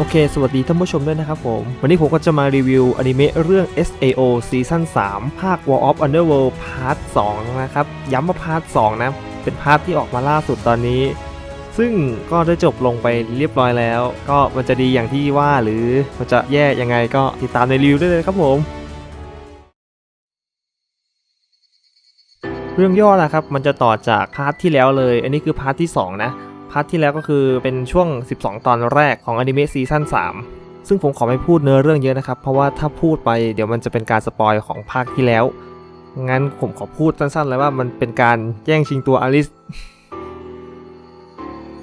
โอเค สวัสดีท่านผู้ชมด้วยนะครับผม วันนี้ผมก็จะมารีวิวอนิเมะเรื่อง SAO ซีซั่น3 ภาค War of Underworld พาร์ท2นะครับ ย้ำว่าพาร์ท2นะ เป็นพาร์ทที่ออกมาล่าสุดตอนนี้ ซึ่งก็ได้จบลงไปเรียบร้อยแล้ว ก็มันจะดีอย่างที่ว่าหรือมันจะแย่ยังไงก็ติดตามในรีวิวได้เลยครับผมเรื่องย่อนะครับมันจะต่อจากพาร์ทที่แล้วเลย อันนี้คือพาร์ทที่ 2 นะ พาร์ทที่แล้วก็คือเป็นช่วง 12 ตอนแรกของอนิเมะซีซั่น3 ซึ่งผมขอไม่พูดเนื้อเรื่องเยอะนะครับ เพราะว่าถ้าพูดไปเดี๋ยวมันจะเป็นการสปอยของภาคที่แล้ว งั้นผมขอพูดสั้นๆเลยว่ามันเป็นการแย่งชิงตัวอลิส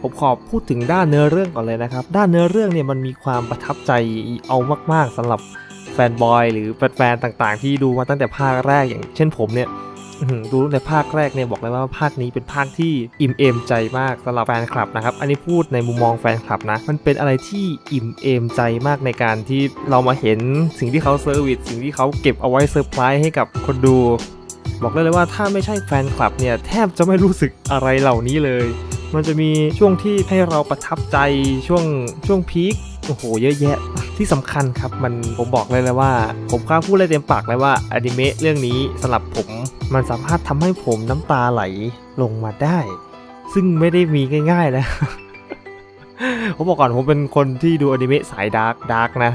ผมขอพูดถึงด้านเนื้อเรื่องก่อนเลยนะครับ ด้านเนื้อเรื่องเนี่ยมันมีความประทับใจเอามาก ๆสำหรับแฟนบอยหรือแฟนๆต่างๆ ที่ดูมาตั้งแต่ภาคแรกอย่างเช่นผมเนี่ย ดูตั้งแต่ภาคแรกเนี่ยบอกเลยว่าภาคนี้เป็นภาคที่อิ่มเอมใจมากสำหรับแฟนคลับนะครับ อันนี้พูดในมุมมองแฟนคลับนะ มันเป็นอะไรที่อิ่มเอมใจมากในการที่เรามาเห็นสิ่งที่เขาเซอร์วิสสิ่งที่เขาเก็บเอาไว้เซอร์ไพรส์ให้กับคนดู บอกได้เลยว่าถ้าไม่ใช่แฟนคลับเนี่ยแทบจะไม่รู้สึกอะไรเหล่านี้เลย มันจะมีช่วงที่ให้เราประทับใจช่วงช่วงพีคโอ้โห เยอะแยะ ที่สำคัญครับมันผมบอกเลยเลยว่า ผมกล้าพูดเลยเต็มปากเลยว่าอนิเมะเรื่องนี้สำหรับผมมันสามารถทำให้ผมน้ำตาไหลลงมาได้ ซึ่งไม่ได้มีง่ายๆนะผมบอกก่อนผมเป็นคนที่ดูอนิเมะสายดาร์กดาร์กนะ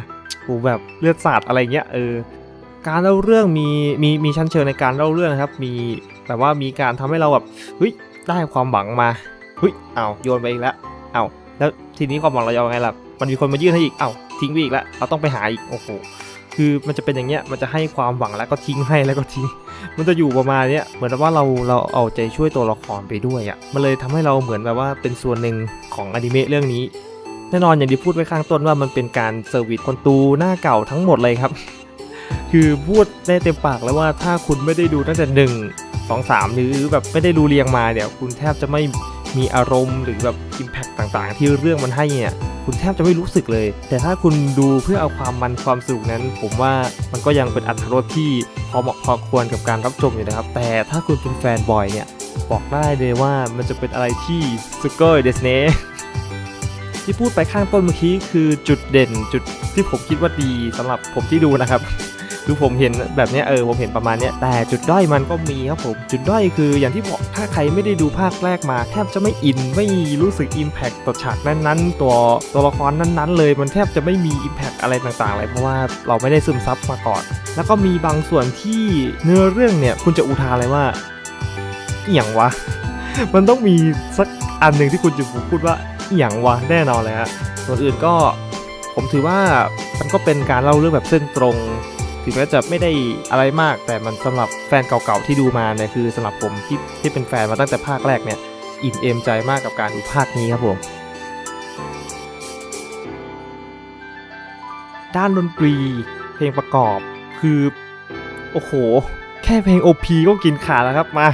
ผมแบบเลือดสาดอะไรเงี้ยเออการเล่าเรื่องมีมีมีชั้นเชิงในการเล่าเรื่องนะครับ มีแบบว่ามีการทำให้เราแบบเฮ้ยได้ความหวังมาเฮ้ยเอาโยนไปอีกแล้วเอาแล้วทีนี้ความหวังเราจะเอาไงล่ะ มันมีคนมายื่นให้อีกเอาทิ้งไปอีกแล้วเราต้องไปหาอีกโอ้โหคือมันจะเป็นอย่างเงี้ยมันจะให้ความหวังแล้วก็ทิ้งให้แล้วก็ทิ้ง มันจะอยู่ประมาณเนี้ยเหมือนว่าเราเราเอาใจช่วยตัวละครไปด้วยอะ่ะมันเลยทำให้เราเหมือนแบบว่าเป็นส่วนหนึ่งของอนิเมะเรื่องนี้แน่นอนอย่างที่พูดไว้ข้างต้นว่ามันเป็นการเซอร์วิสคนตูหน้าเก่าทั้งหมดเลยครับ คือพูดได้เต็มปากแล้วว่าถ้าคุณไม่ได้ดูตั้งแต่หนึ่งสองสามหรือแบบไม่ได้ดูเรียงมาเนี่ยคุณแทบจะไม่มีอารมณ์หรือแบบอิมแพคต่างๆ ที่เรื่องมันให้เนี่ย คุณแทบจะไม่รู้สึกเลย แต่ถ้าคุณดูเพื่อเอาความมันความสนุกนั้น ผมว่ามันก็ยังเป็นอัตรสที่พอเหมาะพอควรกับการรับชมอยู่นะครับ แต่ถ้าคุณเป็นแฟนบอยเนี่ยบอกได้เลยว่ามันจะเป็นอะไรที่สุดเกยเดสเนที่พูดไปข้างต้นเมื่อกี้คือจุดเด่นจุดที่ผมคิดว่าดีสำหรับผมที่ดูนะครับ คือผมเห็นแบบนี้เออผมเห็นประมาณนี้แต่จุดด้อยมันก็มีครับผม จุดด้อยคืออย่างที่บอกถ้าใครไม่ได้ดูภาคแรกมา แทบจะไม่อินไม่รู้สึกอิมแพคต่อฉากนั้นๆ ตัวตัวละครนั้นๆ เลยมันแทบจะไม่มีอิมแพคอะไรต่างๆเลยเพราะว่าเราไม่ได้ซึมซับมาก่อน แล้วก็มีบางส่วนที่เนื้อเรื่องเนี่ยคุณจะอุทานเลยว่าเอหย่างวะ มันต้องมีสักอันหนึ่งที่คุณจะพูดว่าเอหย่างวะแน่นอนเลยฮะส่วนอื่นก็ผมถือว่ามันก็เป็นการเล่าเรื่องแบบเส้นตรง ถึงแม้จะไม่ได้อะไรมาก แต่มันสำหรับแฟนเก่าๆที่ดูมาเนี่ยคือสำหรับผมที่ที่เป็นแฟนมาตั้งแต่ภาคแรกเนี่ยอิ่มเอมใจมากกับการดูภาคนี้ครับผม ด้านดนตรีเพลงประกอบคือ โอ้โห แค่เพลง OP ก็กินขาแล้วครับมา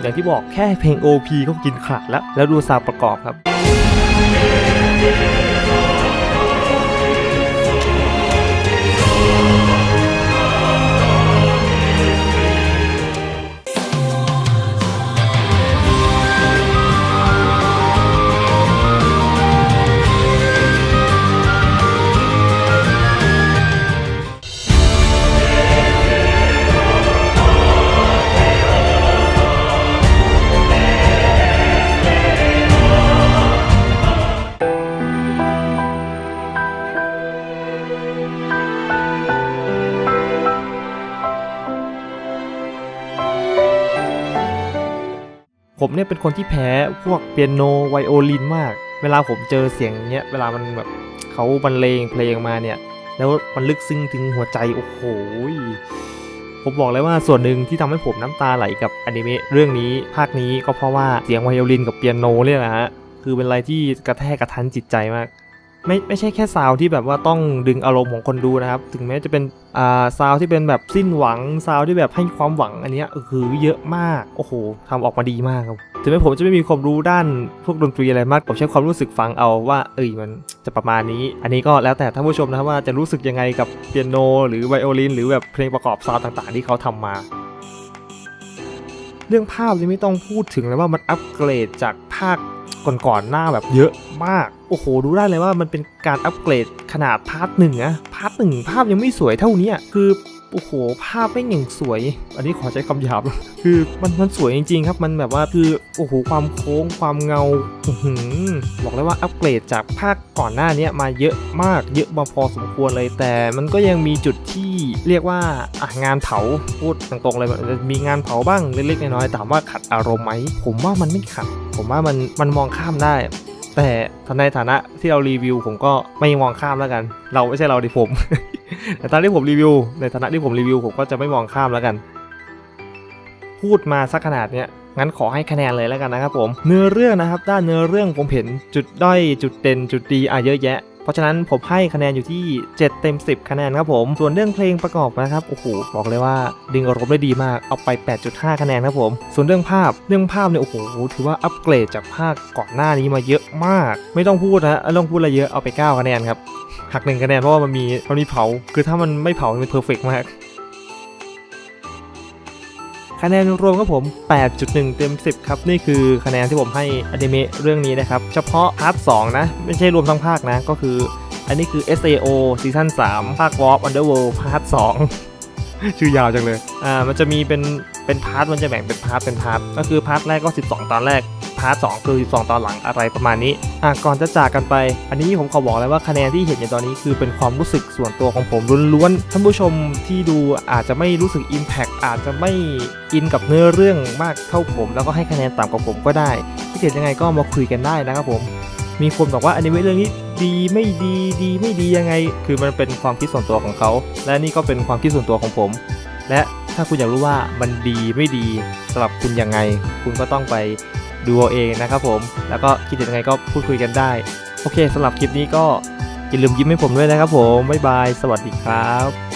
อย่างที่บอกแค่เพลง OP ก็กินขาดแล้ว แล้วดูซาวประกอบครับ ผมเนี่ยเป็นคนที่แพ้พวกเปียโนไวโอลินมาก เวลาผมเจอเสียงเนี้ยเวลามันแบบเขาบรรเลงเพลงมาเนี่ย แล้วมันลึกซึ้งถึงหัวใจโอ้โหผมบอกเลยว่าส่วนหนึ่งที่ทำให้ผมน้ำตาไหลกับอนิเมะเรื่องนี้ภาคนี้ก็เพราะว่าเสียงไวโอลินกับเปียโนเนี่ยแหละฮะคือเป็นอะไรที่กระแทกกระทันจิตใจมาก ไม่ไม่ใช่แค่ซาวด์ที่แบบว่าต้องดึงอารมณ์ของคนดูนะครับ ถึงแม้จะเป็นอ่าซาวด์ที่เป็นแบบสิ้นหวังซาวด์ที่แบบให้ความหวังอันนี้คือเยอะมากโอ้โหทำออกมาดีมากครับถึงแม้ผมจะไม่มีความรู้ด้านพวกดนตรีอะไรมากผมใช้ความรู้สึกฟังเอาว่า เอ้ยมันจะประมาณนี้ อันนี้ก็แล้วแต่ท่านผู้ชมนะครับว่าจะรู้สึกยังไงกับเปียโน หรือไวโอลิน หรือแบบเพลงประกอบซาวด์ต่างๆ ที่เขาทำมาเรื่องภาพนี่ไม่ต้องพูดถึงเลยว่ามันอัปเกรดจากภาค ก่อนๆหน้าแบบเยอะมาก โอ้โห ดูได้เลยว่ามันเป็นการอัปเกรดขนาดพาร์ทหนึ่งนะพาร์ทหนึ่งภาพยังไม่สวยเท่านี้คือโอ้โห ภาพไม่อย่างสวย อันนี้ขอใช้คำหยาบ คือมันมันสวยจริงๆครับ มันแบบว่าคือโอ้โห ความโค้ง ความเงาอื้อหืบอกเลยว่าอัปเกรดจากภาคก่อนหน้านี้มาเยอะมาก เยอะมาพอสมควรเลย แต่มันก็ยังมีจุดที่เรียกว่าอะงานเผา พูดตรงๆเลย มีงานเผาบ้างเล็กๆน้อยๆ ถามว่าขัดอารมณ์ไหม ผมว่ามันไม่ขัด ผมว่ามันมันมองข้ามได้ แต่ในฐานะที่เรารีวิว ผมก็ไม่มองข้ามแล้วกัน เราไม่ใช่เราดิผม แต่ตอนที่ผมรีวิว ในฐานะที่ผมรีวิวผมก็จะไม่มองข้ามแล้วกัน พูดมาสักขนาดเนี้ยงั้นขอให้คะแนนเลยแล้วกันนะครับผม เนื้อเรื่องนะครับ ด้านเนื้อเรื่องผมเห็นจุดด้อยจุดเด่นจุดดีอะเยอะแยะ เพราะฉะนั้นผมให้คะแนนอยู่ที่ 7 เต็ม 10 คะแนนครับผม ส่วนเรื่องเพลงประกอบนะครับโอ้โหบอกเลยว่าดึงอารมณ์ได้ดีมากเอาไป 8.5 คะแนนครับผม ส่วนเรื่องภาพเรื่องภาพเนี่ยโอ้โหถือว่าอัปเกรดจากภาคก่อนหน้านี้มาเยอะมาก ไม่ต้องพูดนะไม่ต้องพูดอะไรเยอะเอาไป 9 คะแนนครับหักหนึ่งคะแนนเพราะว่ามันมีมันมีเผา คือถ้ามันไม่เผามันเพอร์เฟกมาก คะแนนรวมครับผม 8.1 เต็ม 10 ครับ นี่คือคะแนนที่ผมให้อนิเมะเรื่องนี้นะครับ เฉพาะพาร์ท2นะ ไม่ใช่รวมทั้งภาคนะ ก็คือ อันนี้คือ SAO ซีซั่น3ภาค Warp Underworld พาร์ท2ชื่อยาวจังเลย อ่า มันจะมีเป็น เป็นพาร์ท มันจะแบ่งเป็นพาร์ท เป็นพาร์ท ก็คือพาร์ทแรกก็ 12 ตอนแรก พาร์ท2คือ 12 ตอนหลังอะไรประมาณนี้อะก่อนจะจากกันไป อันนี้ผมขอบอกเลยว่าคะแนนที่เห็นอยู่ตอนนี้คือเป็นความรู้สึกส่วนตัวของผมล้วนๆท่านผู้ชมที่ดูอาจจะไม่รู้สึก Impact อาจจะไม่อินกับเนื้อเรื่องมากเท่าผม แล้วก็ให้คะแนนต่ำกว่าผมก็ได้ที่เห็นยังไงก็มาคุยกันได้นะครับผมมีคนบอกว่าอนิเมะเรื่องนี้ดีไม่ดีดีไม่ดียังไง คือมันเป็นความคิดส่วนตัวของเขา และนี่ก็เป็นความคิดส่วนตัวของผม และถ้าคุณอยากรู้ว่ามันดีไม่ดีสำหรับคุณยังไง คุณก็ต้องไป ดูเอาเองนะครับผม แล้วก็คิดเห็นยังไงก็พูดคุยกันได้ โอเคสำหรับคลิปนี้ก็อย่าลืมยิ้มให้ผมด้วยนะครับผม บ๊ายบาย สวัสดีครับ